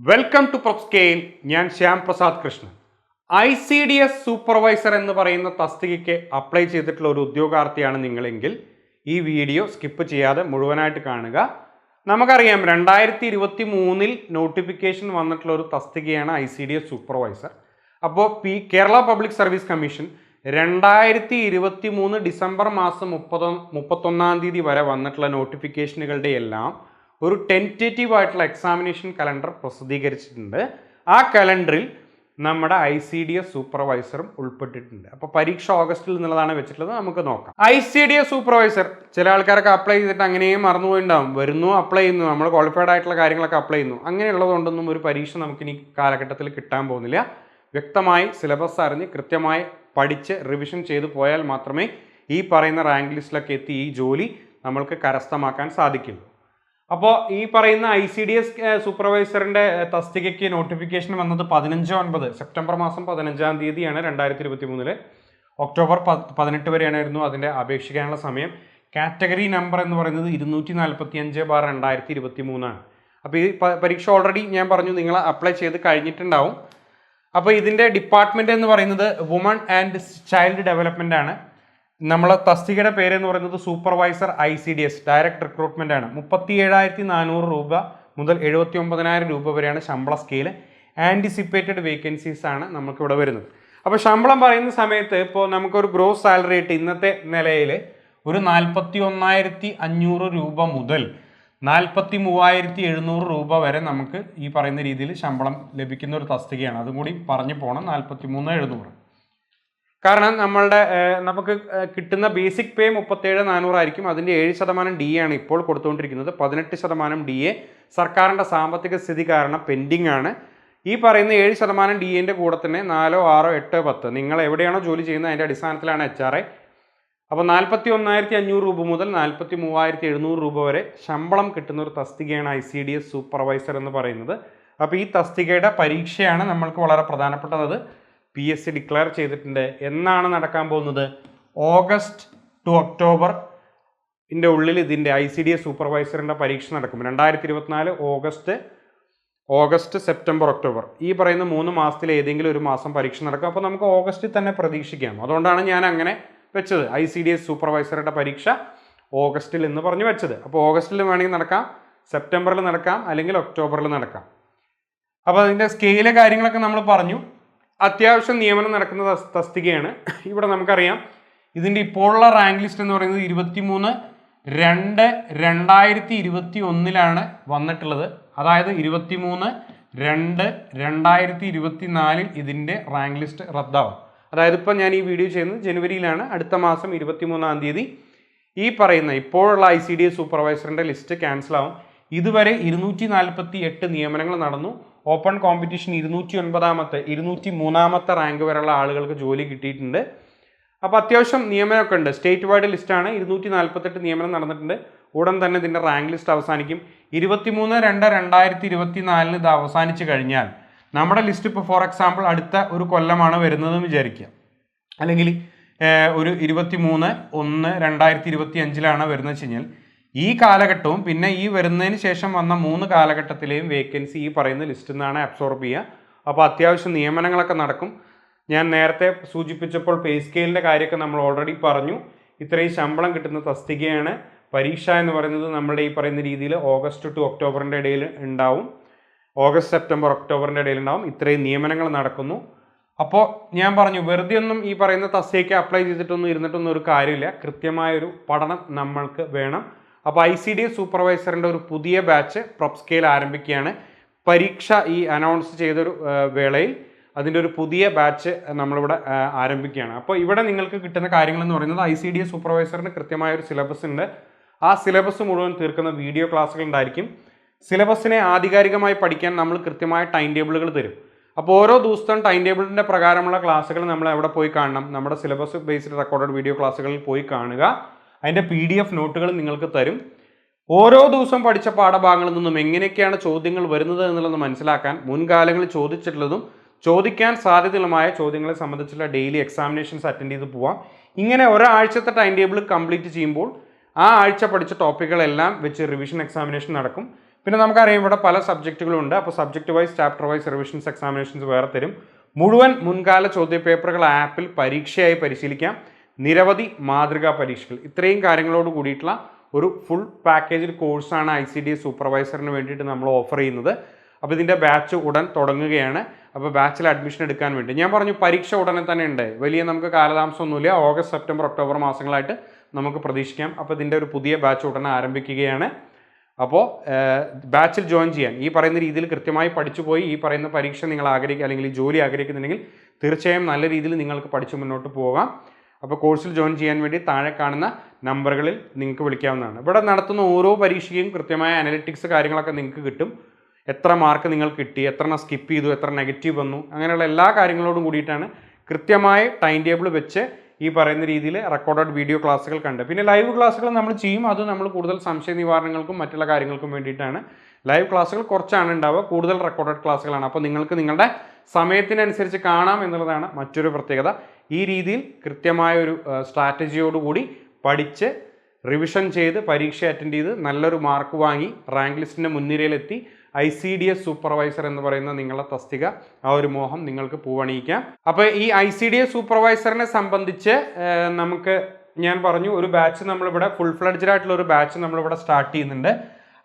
Welcome to Propscale ഞാൻ Shyam Prasad Krishnan. I C D S supervisor എന്ന് പറയുന്ന തസ്തികയ്ക്ക് apply ചെയ്തിട്ടുള്ള ഒരു ഉദ്യോഗാർത്ഥിയാണ് നിങ്ങളെങ്കിൽ ഈ വീഡിയോ സ്കിപ്പ് ചെയ്യാതെ മുഴുവനായിട്ട് കാണുക. നമുക്കറിയാം രണ്ടായിരത്തി ഇരുപത്തി മൂന്നിൽ നോട്ടിഫിക്കേഷൻ വന്നിട്ടുള്ള ഒരു തസ്തികയാണ് I C D S supervisor അപ്പോൾ P Kerala public service commission രണ്ടായിരത്തി ഇരുപത്തി മൂന്ന് ഡിസംബർ മാസം മുപ്പത്തൊ മുപ്പത്തൊന്നാം തീയതി വരെ വന്നിട്ടുള്ള നോട്ടിഫിക്കേഷനുകളുടെ എല്ലാം ഒരു ടെന്റേറ്റീവ് ആയിട്ടുള്ള എക്സാമിനേഷൻ കലണ്ടർ പ്രസിദ്ധീകരിച്ചിട്ടുണ്ട്. ആ കലണ്ടറിൽ നമ്മുടെ ഐ സി ഡി എസ് സൂപ്പർവൈസറും ഉൾപ്പെട്ടിട്ടുണ്ട്. അപ്പോൾ പരീക്ഷ ഓഗസ്റ്റിൽ എന്നുള്ളതാണ് വെച്ചിട്ടുള്ളത്. നമുക്ക് നോക്കാം. I C D S supervisor ചില ആൾക്കാരൊക്കെ അപ്ലൈ ചെയ്തിട്ട് അങ്ങനെയും മറന്നുപോയിണ്ടാവും. വരുന്നു അപ്ലൈ ചെയ്യുന്നു. നമ്മൾ ക്വാളിഫൈഡ് ആയിട്ടുള്ള കാര്യങ്ങളൊക്കെ അപ്ലൈ ചെയ്യുന്നു. അങ്ങനെയുള്ളതുകൊണ്ടൊന്നും ഒരു പരീക്ഷ നമുക്ക് ഇനി കാലഘട്ടത്തിൽ കിട്ടാൻ പോകുന്നില്ല. വ്യക്തമായി സിലബസ് അറിഞ്ഞ് കൃത്യമായി പഠിച്ച് റിവിഷൻ ചെയ്ത് പോയാൽ മാത്രമേ ഈ പറയുന്ന റാങ്ക് ലിസ്റ്റിലൊക്കെ എത്തി ഈ ജോലി നമ്മൾക്ക് കരസ്ഥമാക്കാൻ സാധിക്കുള്ളൂ അപ്പോൾ ഈ പറയുന്ന ഐ സി ഡി എസ് സൂപ്പർവൈസറിന്റെ തസ്തികയ്ക്ക് നോട്ടിഫിക്കേഷൻ വന്നത് പതിനഞ്ച് ഒൻപത് സെപ്റ്റംബർ മാസം പതിനഞ്ചാം തീയതിയാണ് രണ്ടായിരത്തി ഇരുപത്തി മൂന്നിൽ ഒക്ടോബർ പ പതിനെട്ട് വരെയാണായിരുന്നു അതിന്റെ അപേക്ഷിക്കാനുള്ള സമയം. കാറ്റഗറി നമ്പർ എന്ന് പറയുന്നത് ഇരുന്നൂറ്റി നാൽപ്പത്തി അഞ്ച് ബാർ രണ്ടായിരത്തി ഇരുപത്തി മൂന്നാണ് അപ്പോൾ ഈ പരീക്ഷ ഓൾറെഡി ഞാൻ പറഞ്ഞു നിങ്ങൾ അപ്ലൈ ചെയ്ത് കഴിഞ്ഞിട്ടുണ്ടാവും. അപ്പോൾ ഇതിന്റെ ഡിപ്പാർട്ട്മെന്റ് എന്ന് പറയുന്നത് വുമൺ ആൻഡ് ചൈൽഡ് ഡെവലപ്മെന്റ് ആണ്. നമ്മളെ തസ്തികയുടെ പേര് എന്ന് പറയുന്നത് supervisor I C D S direct recruitment ആണ്. മുപ്പത്തി ഏഴായിരത്തി നാനൂറ് രൂപ മുതൽ എഴുപത്തി ഒമ്പതിനായിരം രൂപ വരെയാണ് ശമ്പള സ്കെയിൽ ആന്റിസിപ്പേറ്റഡ് വേക്കൻസീസ് ആണ് നമുക്കിവിടെ വരുന്നത്. അപ്പോൾ ശമ്പളം പറയുന്ന സമയത്ത് ഇപ്പോൾ നമുക്കൊരു ഗ്രോസ് സാലറി ആയിട്ട് ഇന്നത്തെ നിലയിൽ ഒരു നാൽപ്പത്തി ഒന്നായിരത്തി അഞ്ഞൂറ് രൂപ മുതൽ നാൽപ്പത്തി മൂവായിരത്തി എഴുന്നൂറ് രൂപ വരെ നമുക്ക് ഈ പറയുന്ന രീതിയിൽ ശമ്പളം ലഭിക്കുന്ന ഒരു തസ്തികയാണ്. അതും കൂടി പറഞ്ഞു പോകണം നാൽപ്പത്തി മൂന്ന് എഴുന്നൂറ്. കാരണം നമ്മളുടെ നമുക്ക് കിട്ടുന്ന ബേസിക് പേ മുപ്പത്തേഴ് നാനൂറായിരിക്കും അതിന്റെ ഏഴ് ശതമാനം ഡി ആണ് ഇപ്പോൾ കൊടുത്തുകൊണ്ടിരിക്കുന്നത്. പതിനെട്ട് ശതമാനം ഡി എ. സർക്കാരിന്റെ സാമ്പത്തിക സ്ഥിതി കാരണം പെൻഡിങ് ആണ്. ഈ പറയുന്ന ഏഴ് ശതമാനം ഡി എന്റെ കൂടെ തന്നെ നാലോ ആറോ എട്ടോ പത്ത് നിങ്ങൾ എവിടെയാണോ ജോലി ചെയ്യുന്നത് അതിന്റെ അടിസ്ഥാനത്തിലാണ് എച്ച് ആർ ഐ അപ്പോൾ നാൽപ്പത്തി ഒന്നായിരത്തി അഞ്ഞൂറ് രൂപ മുതൽ നാൽപ്പത്തി മൂവായിരത്തി എഴുന്നൂറ് രൂപ വരെ ശമ്പളം കിട്ടുന്ന ഒരു തസ്തികയാണ് I C D S supervisor എന്ന് പറയുന്നത്. അപ്പോൾ ഈ തസ്തികയുടെ പരീക്ഷയാണ് നമ്മൾക്ക് വളരെ പ്രധാനപ്പെട്ടത്. പി എസ് സി ഡിക്ലെയർ ചെയ്തിട്ടുണ്ട്. എന്നാണ് നടക്കാൻ പോകുന്നത്? ഓഗസ്റ്റ് ടു ഒക്ടോബർ ഇതിന്റെ ഉള്ളിൽ ഇതിന്റെ ഐ സി ഡി എസ് സൂപ്പർവൈസറിന്റെ പരീക്ഷ നടക്കും. രണ്ടായിരത്തി ഇരുപത്തിനാല് ഓഗസ്റ്റ് ഓഗസ്റ്റ് സെപ്റ്റംബർ ഒക്ടോബർ ഈ പറയുന്ന മൂന്ന് മാസത്തിൽ ഏതെങ്കിലും ഒരു മാസം പരീക്ഷ നടക്കും. അപ്പോൾ നമുക്ക് ഓഗസ്റ്റിൽ തന്നെ പ്രതീക്ഷിക്കാം. അതുകൊണ്ടാണ് ഞാൻ അങ്ങനെ വെച്ചത്. ഐ സി ഡി എസ് സൂപ്പർവൈസറുടെ പരീക്ഷ ഓഗസ്റ്റിൽ എന്ന് പറഞ്ഞു വെച്ചത്. അപ്പോൾ ഓഗസ്റ്റിൽ വേണമെങ്കിൽ നടക്കാം. സെപ്റ്റംബറിൽ നടക്കാം. അല്ലെങ്കിൽ ഒക്ടോബറിൽ നടക്കാം. അപ്പോൾ അതിന്റെ സ്കെയിലെ കാര്യങ്ങളൊക്കെ നമ്മൾ പറഞ്ഞു. അത്യാവശ്യം നിയമനം നടക്കുന്ന തസ്- തസ്തികയാണ്. ഇവിടെ നമുക്കറിയാം ഇതിന്റെ ഇപ്പോഴുള്ള റാങ്ക് ലിസ്റ്റ് എന്ന് പറയുന്നത് ഇരുപത്തിമൂന്ന് രണ്ട് രണ്ടായിരത്തി ഇരുപത്തി ഒന്നിലാണ് വന്നിട്ടുള്ളത്. അതായത് ഇരുപത്തിമൂന്ന് രണ്ട് രണ്ടായിരത്തി ഇരുപത്തി നാലിൽ ഇതിന്റെ റാങ്ക് ലിസ്റ്റ് റദ്ദാവും. അതായത് ഇപ്പം ഞാൻ ഈ വീഡിയോ ചെയ്യുന്നത് ജനുവരിയിലാണ്. അടുത്ത മാസം ഇരുപത്തിമൂന്നാം തീയതി ഈ പറയുന്ന ഇപ്പോഴുള്ള ഐ സി ഡി എസ് സൂപ്പർവൈസറിന്റെ ലിസ്റ്റ് ക്യാൻസലാവും ഇതുവരെ ഇരുന്നൂറ്റി നാൽപ്പത്തി എട്ട് നിയമനങ്ങൾ നടന്നു. ഓപ്പൺ കോമ്പറ്റീഷൻ ഇരുന്നൂറ്റി ഒൻപതാമത്തെ ഇരുന്നൂറ്റി മൂന്നാമത്തെ റാങ്ക് വരെയുള്ള ആളുകൾക്ക് ജോലി കിട്ടിയിട്ടുണ്ട്. അപ്പോൾ അത്യാവശ്യം നിയമനമൊക്കെ ഉണ്ട്. സ്റ്റേറ്റ് വൈഡ് ലിസ്റ്റാണ് ഇരുന്നൂറ്റി നാൽപ്പത്തെട്ട് നിയമനം നടന്നിട്ടുണ്ട്. ഉടൻ തന്നെ ഇതിന്റെ റാങ്ക് ലിസ്റ്റ് അവസാനിക്കും. ഇരുപത്തിമൂന്ന് രണ്ട് രണ്ടായിരത്തി ഇരുപത്തി നാലിന് ഇത് അവസാനിച്ച് കഴിഞ്ഞാൽ നമ്മുടെ ലിസ്റ്റ് ഇപ്പോൾ ഫോർ എക്സാമ്പിൾ അടുത്ത ഒരു കൊല്ലമാണ് വരുന്നതെന്ന് വിചാരിക്കുക. അല്ലെങ്കിൽ ഒരു ഇരുപത്തി മൂന്ന് ഒന്ന് രണ്ടായിരത്തി ഇരുപത്തി അഞ്ചിലാണ് വരുന്നത് വെച്ച് കഴിഞ്ഞാൽ ഈ കാലഘട്ടവും പിന്നെ ഈ വരുന്നതിന് ശേഷം വന്ന മൂന്ന് കാലഘട്ടത്തിലെയും വേക്കൻസി ഈ പറയുന്ന ലിസ്റ്റിൽ നിന്നാണ് അബ്സോർബ് ചെയ്യുക. അപ്പോൾ അത്യാവശ്യം നിയമനങ്ങളൊക്കെ നടക്കും. ഞാൻ നേരത്തെ സൂചിപ്പിച്ചപ്പോൾ പേ സ്കെയിലിന്റെ കാര്യമൊക്കെ നമ്മൾ ഓൾറെഡി പറഞ്ഞു. ഇത്രയും ശമ്പളം കിട്ടുന്ന തസ്തികയാണ്. പരീക്ഷ എന്ന് പറയുന്നത് നമ്മുടെ ഈ പറയുന്ന രീതിയിൽ ഓഗസ്റ്റ് ടു ഒക്ടോബറിന്റെ ഇടയിൽ ഉണ്ടാവും. ഓഗസ്റ്റ് സെപ്റ്റംബർ ഒക്ടോബറിന്റെ ഇടയിൽ ഉണ്ടാവും. ഇത്രയും നിയമനങ്ങൾ നടക്കുന്നു. അപ്പോൾ ഞാൻ പറഞ്ഞു വെറുതെ ഒന്നും ഈ പറയുന്ന തസ്തികയ്ക്ക് അപ്ലൈ ചെയ്തിട്ടൊന്നും ഇരുന്നിട്ടൊന്നും ഒരു കാര്യമില്ല. കൃത്യമായൊരു പഠനം നമ്മൾക്ക് വേണം. അപ്പോൾ ഐ സി ഡി എസ് സൂപ്പർവൈസറിന്റെ ഒരു പുതിയ ബാച്ച് പ്രൊപ് സ്കെയിൽ ആരംഭിക്കുകയാണ്. പരീക്ഷ ഈ അനൗൺസ് ചെയ്തൊരു വേളയിൽ അതിന്റെ ഒരു പുതിയ ബാച്ച് നമ്മളിവിടെ ആരംഭിക്കുകയാണ്. അപ്പോൾ ഇവിടെ നിങ്ങൾക്ക് കിട്ടുന്ന കാര്യങ്ങൾ എന്ന് പറയുന്നത് ഐ സി ഡി എസ് സൂപ്പർവൈസറിന് കൃത്യമായ ഒരു സിലബസ് ഉണ്ട്. ആ സിലബസ് മുഴുവൻ തീർക്കുന്ന വീഡിയോ ക്ലാസ്സുകൾ ഉണ്ടായിരിക്കും. സിലബസിനെ ആധികാരികമായി പഠിക്കാൻ നമ്മൾ കൃത്യമായ ടൈം ടേബിളുകൾ തരും. അപ്പോൾ ഓരോ ദിവസവും ടൈം ടേബിളിന്റെ പ്രകാരമുള്ള ക്ലാസ്സുകൾ നമ്മൾ എവിടെ പോയി കാണണം? നമ്മുടെ സിലബസ് ബേസ്ഡ് റെക്കോർഡഡ് വീഡിയോ ക്ലാസ്സുകളിൽ പോയി കാണുക. അതിന്റെ പി ഡി എഫ് നോട്ടുകൾ നിങ്ങൾക്ക് തരും. ഓരോ ദിവസവും പഠിച്ച പാഠഭാഗങ്ങളിൽ നിന്നും എങ്ങനെയൊക്കെയാണ് ചോദ്യങ്ങൾ വരുന്നത് എന്നുള്ളത് മനസ്സിലാക്കാൻ മുൻകാലങ്ങളിൽ ചോദിച്ചിട്ടുള്ളതും ചോദിക്കാൻ സാധ്യതയുള്ളതുമായ ചോദ്യങ്ങളെ സംബന്ധിച്ചുള്ള ഡെയിലി എക്സാമിനേഷൻസ് അറ്റൻഡ് ചെയ്ത് പോവാം. ഇങ്ങനെ ഒരാഴ്ചത്തെ ടൈം ടേബിൾ കംപ്ലീറ്റ് ചെയ്യുമ്പോൾ ആ ആഴ്ച പഠിച്ച ടോപ്പിക്കുകളെല്ലാം വെച്ച് റിവിഷൻ എക്സാമിനേഷൻ നടക്കും. പിന്നെ നമുക്കറിയാം ഇവിടെ പല സബ്ജക്റ്റുകളും ഉണ്ട്. അപ്പോൾ subject wise chapter wise revisions examinations വേറെ തരും. മുഴുവൻ മുൻകാല ചോദ്യപേപ്പറുകൾ ആപ്പിൽ പരീക്ഷയായി പരിശീലിക്കാം. നിരവധി മാതൃകാ പരീക്ഷകൾ. ഇത്രയും കാര്യങ്ങളോട് കൂടിയിട്ടുള്ള ഒരു ഫുൾ പാക്കേജിൽ കോഴ്സാണ് ഐ സി ഡി എസ് സൂപ്പർവൈസറിന് വേണ്ടിയിട്ട് നമ്മൾ ഓഫർ ചെയ്യുന്നത്. അപ്പോൾ ഇതിന്റെ ബാച്ച് ഉടൻ തുടങ്ങുകയാണ്. അപ്പോൾ ബാച്ചിൽ അഡ്മിഷൻ എടുക്കാൻ വേണ്ടി. ഞാൻ പറഞ്ഞു പരീക്ഷ ഉടനെ തന്നെ ഉണ്ട്. വലിയ നമുക്ക് കാലതാമസമൊന്നുമില്ല. ഓഗസ്റ്റ് സെപ്റ്റംബർ ഒക്ടോബർ മാസങ്ങളായിട്ട് നമുക്ക് പ്രതീക്ഷിക്കാം. അപ്പോൾ ഇതിന്റെ ഒരു പുതിയ ബാച്ച് ഉടനെ ആരംഭിക്കുകയാണ്. അപ്പോൾ ബാച്ചിൽ ജോയിൻ ചെയ്യാൻ. ഈ പറയുന്ന രീതിയിൽ കൃത്യമായി പഠിച്ചു പോയി ഈ പറയുന്ന പരീക്ഷ നിങ്ങൾ ആഗ്രഹിക്കുക അല്ലെങ്കിൽ ജോലി ആഗ്രഹിക്കുന്നുണ്ടെങ്കിൽ തീർച്ചയായും നല്ല രീതിയിൽ നിങ്ങൾക്ക് പഠിച്ചു മുന്നോട്ട് പോകാം. അപ്പോൾ കോഴ്സിൽ ജോയിൻ ചെയ്യാൻ വേണ്ടി താഴെ കാണുന്ന നമ്പറുകളിൽ നിങ്ങൾക്ക് വിളിക്കാവുന്നതാണ്. ഇവിടെ നടത്തുന്ന ഓരോ പരീക്ഷയും കൃത്യമായ അനലിറ്റിക്സ് കാര്യങ്ങളൊക്കെ നിങ്ങൾക്ക് കിട്ടും. എത്ര മാർക്ക് നിങ്ങൾ കിട്ടി എത്ര സ്കിപ്പ് ചെയ്തു എത്ര നെഗറ്റീവ് വന്നു അങ്ങനെയുള്ള എല്ലാ കാര്യങ്ങളോടും കൂടിയിട്ടാണ് കൃത്യമായ ടൈം ടേബിൾ വെച്ച് ഈ പറയുന്ന രീതിയിൽ റെക്കോർഡഡ് വീഡിയോ ക്ലാസ്സുകൾ കണ്ട്. പിന്നെ ലൈവ് ക്ലാസ്സുകൾ നമ്മൾ ചെയ്യും. അത് നമ്മൾ കൂടുതൽ സംശയ നിവാരണങ്ങൾക്കും മറ്റുള്ള കാര്യങ്ങൾക്കും വേണ്ടിയിട്ടാണ്. ലൈവ് ക്ലാസ്സുകൾ കുറച്ചാണ് ഉണ്ടാവുക. കൂടുതൽ റെക്കോർഡഡ് ക്ലാസ്സുകളാണ് അപ്പോൾ നിങ്ങൾക്ക് നിങ്ങളുടെ സമയത്തിനനുസരിച്ച് കാണാം എന്നുള്ളതാണ് മറ്റൊരു പ്രത്യേകത. ഈ രീതിയിൽ കൃത്യമായ ഒരു സ്ട്രാറ്റജിയോടുകൂടി പഠിച്ച് റിവിഷൻ ചെയ്ത് പരീക്ഷ അറ്റൻഡ് ചെയ്ത് നല്ലൊരു മാർക്ക് വാങ്ങി റാങ്ക് ലിസ്റ്റിന്റെ മുൻനിരയിലെത്തി I C D S supervisor എന്ന് പറയുന്ന നിങ്ങളുടെ തസ്തിക ആ ഒരു മോഹം നിങ്ങൾക്ക് പൂവണിയിക്കാം. അപ്പോൾ ഈ ഐ സി ഡി എസ് സൂപ്പർവൈസറിനെ സംബന്ധിച്ച് നമുക്ക് ഞാൻ പറഞ്ഞു ഒരു ബാച്ച് നമ്മളിവിടെ ഫുൾ ഫ്ലഡ്ജഡ് ആയിട്ടുള്ള ഒരു ബാച്ച് നമ്മളിവിടെ സ്റ്റാർട്ട് ചെയ്യുന്നുണ്ട്.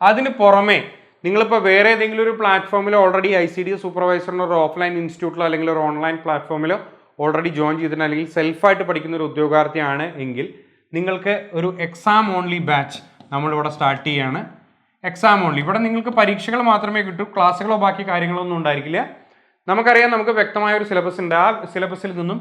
അതിന് പുറമേ നിങ്ങളിപ്പോൾ വേറെ ഏതെങ്കിലും ഒരു പ്ലാറ്റ്ഫോമിലോ already I C D S സൂപ്പർവൈസറിനോ ഒരു ഓഫ്ലൈൻ ഇൻസ്റ്റിറ്റ്യൂട്ടിലോ അല്ലെങ്കിൽ ഒരു ഓൺലൈൻ പ്ലാറ്റ്ഫോമിലോ ഓൾറെഡി ജോയിൻ ചെയ്തിട്ടുണ്ട്. അല്ലെങ്കിൽ സെൽഫായിട്ട് പഠിക്കുന്ന ഒരു ഉദ്യോഗാർത്ഥിയാണ് എങ്കിൽ നിങ്ങൾക്ക് ഒരു എക്സാം ഓൺലി ബാച്ച് നമ്മളിവിടെ സ്റ്റാർട്ട് ചെയ്യാണ്. എക്സാം ഓൺലി ഇവിടെ നിങ്ങൾക്ക് പരീക്ഷകൾ മാത്രമേ കിട്ടൂ. ക്ലാസ്സുകളോ ബാക്കി കാര്യങ്ങളൊന്നും ഉണ്ടായിരിക്കില്ല. നമുക്കറിയാം നമുക്ക് വ്യക്തമായ ഒരു സിലബസ് ഉണ്ട്. ആ സിലബസിൽ നിന്നും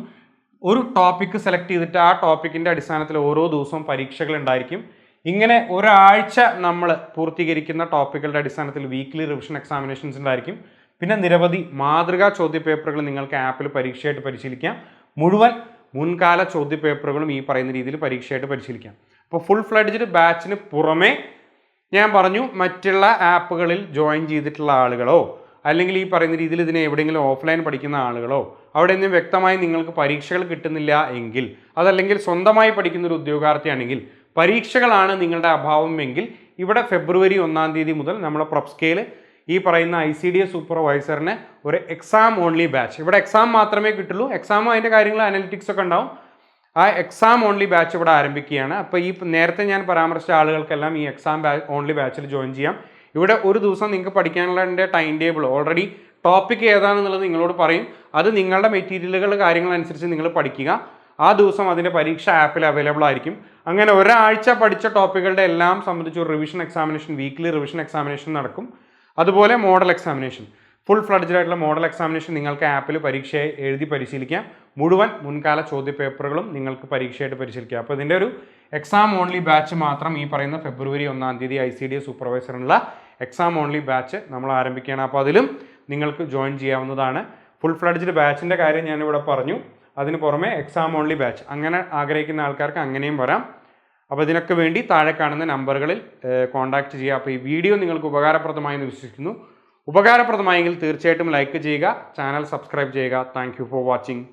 ഒരു ടോപ്പിക്ക് സെലക്ട് ചെയ്തിട്ട് ആ ടോപ്പിക്കിന്റെ അടിസ്ഥാനത്തിൽ ഓരോ ദിവസവും പരീക്ഷകൾ ഉണ്ടായിരിക്കും. ഇങ്ങനെ ഒരാഴ്ച നമ്മൾ പൂർത്തീകരിക്കുന്ന ടോപ്പിക്കുകളുടെ അടിസ്ഥാനത്തിൽ വീക്ക്ലി റിവിഷൻ എക്സാമിനേഷൻസ് ഉണ്ടായിരിക്കും. പിന്നെ നിരവധി മാതൃകാ ചോദ്യപേപ്പറുകൾ നിങ്ങൾക്ക് ആപ്പിൽ പരീക്ഷയായിട്ട് പരിശീലിക്കാം. മുഴുവൻ മുൻകാല ചോദ്യപേപ്പറുകളും ഈ പറയുന്ന രീതിയിൽ പരീക്ഷയായിട്ട് പരിശീലിക്കാം. അപ്പോൾ ഫുൾ ഫ്ലഡ്ജ്ഡ് ബാച്ചിന് പുറമെ ഞാൻ പറഞ്ഞു മറ്റുള്ള ആപ്പുകളിൽ ജോയിൻ ചെയ്തിട്ടുള്ള ആളുകളോ അല്ലെങ്കിൽ ഈ പറയുന്ന രീതിയിൽ ഇതിനെ എവിടെയെങ്കിലും ഓഫ്ലൈൻ പഠിക്കുന്ന ആളുകളോ അവിടെ നിന്നും വ്യക്തമായി നിങ്ങൾക്ക് പരീക്ഷകൾ കിട്ടുന്നില്ല എങ്കിൽ അതല്ലെങ്കിൽ സ്വന്തമായി പഠിക്കുന്ന ഒരു ഉദ്യോഗാർത്ഥിയാണെങ്കിൽ പരീക്ഷകളാണ് നിങ്ങളുടെ അഭാവമെങ്കിൽ ഇവിടെ ഫെബ്രുവരി ഒന്നാം തീയതി മുതൽ നമ്മുടെ പ്രൊപ് സ്കെയിൽ ഈ പറയുന്ന ഐ സി ഡി എസ് സൂപ്പർവൈസറിന് ഒരു എക്സാം ഓൺലി ബാച്ച് ഇവിടെ എക്സാം മാത്രമേ കിട്ടുള്ളൂ. എക്സാമും അതിന്റെ കാര്യങ്ങൾ അനലിറ്റിക്സ് ഒക്കെ ഉണ്ടാവും. ആ എക്സാം ഓൺലി ബാച്ച് ഇവിടെ ആരംഭിക്കുകയാണ്. അപ്പോൾ ഈ നേരത്തെ ഞാൻ പരാമർശിച്ച ആളുകൾക്കെല്ലാം ഈ എക്സാം ഓൺലി ബാച്ചിൽ ജോയിൻ ചെയ്യാം. ഇവിടെ ഒരു ദിവസം നിങ്ങൾക്ക് പഠിക്കാനുള്ള ടൈം ടേബിൾ ഓൾറെഡി ടോപ്പിക് ഏതാണെന്നുള്ളത് നിങ്ങളോട് പറയും. അത് നിങ്ങളുടെ മെറ്റീരിയലുകൾ കാര്യങ്ങളനുസരിച്ച് നിങ്ങൾ പഠിക്കുക. ആ ദിവസം അതിന്റെ പരീക്ഷ ആപ്പിൽ അവൈലബിൾ ആയിരിക്കും. അങ്ങനെ ഒരാഴ്ച പഠിച്ച ടോപ്പിക്കുകളുടെ എല്ലാം സംബന്ധിച്ച് ഒരു revision examination weekly revision examination നടക്കും. അതുപോലെ മോഡൽ എക്സാമിനേഷൻ ഫുൾ ഫ്ലഡ്ജഡ് ആയിട്ടുള്ള മോഡൽ എക്സാമിനേഷൻ നിങ്ങൾക്ക് ആപ്പിൽ പരീക്ഷയെ എഴുതി പരിശീലിക്കാം. മുഴുവൻ മുൻകാല ചോദ്യപേപ്പറുകളും നിങ്ങൾക്ക് പരീക്ഷയായിട്ട് പരിശീലിക്കാം. അപ്പോൾ ഇതിന്റെ ഒരു എക്സാം ഓൺലി ബാച്ച് മാത്രം ഈ പറയുന്ന ഫെബ്രുവരി ഒന്നാം തീയതി ഐ സി ഡി എസ് സൂപ്പർവൈസറിനുള്ള എക്സാം ഓൺലി ബാച്ച് നമ്മൾ ആരംഭിക്കുകയാണ്. അപ്പോൾ അതിലും നിങ്ങൾക്ക് ജോയിൻ ചെയ്യാവുന്നതാണ്. ഫുൾ ഫ്ലഡ്ജ്ഡ് ബാച്ചിന്റെ കാര്യം ഞാനിവിടെ പറഞ്ഞു. അതിന് പുറമെ എക്സാം ഓൺലി ബാച്ച് അങ്ങനെ ആഗ്രഹിക്കുന്ന ആൾക്കാർക്ക് അങ്ങനെയും വരാം. അപ്പോൾ ഇതിനൊക്കെ വേണ്ടി താഴെ കാണുന്ന നമ്പറുകളിൽ കോൺടാക്റ്റ് ചെയ്യുക. അപ്പോൾ ഈ വീഡിയോ നിങ്ങൾക്ക് ഉപകാരപ്രദമായി എന്ന് വിശ്വസിക്കുന്നു. ഉപകാരപ്രദമായെങ്കിൽ തീർച്ചയായിട്ടും ലൈക്ക് ചെയ്യുക ചാനൽ സബ്സ്ക്രൈബ് ചെയ്യുക. Thank for watching.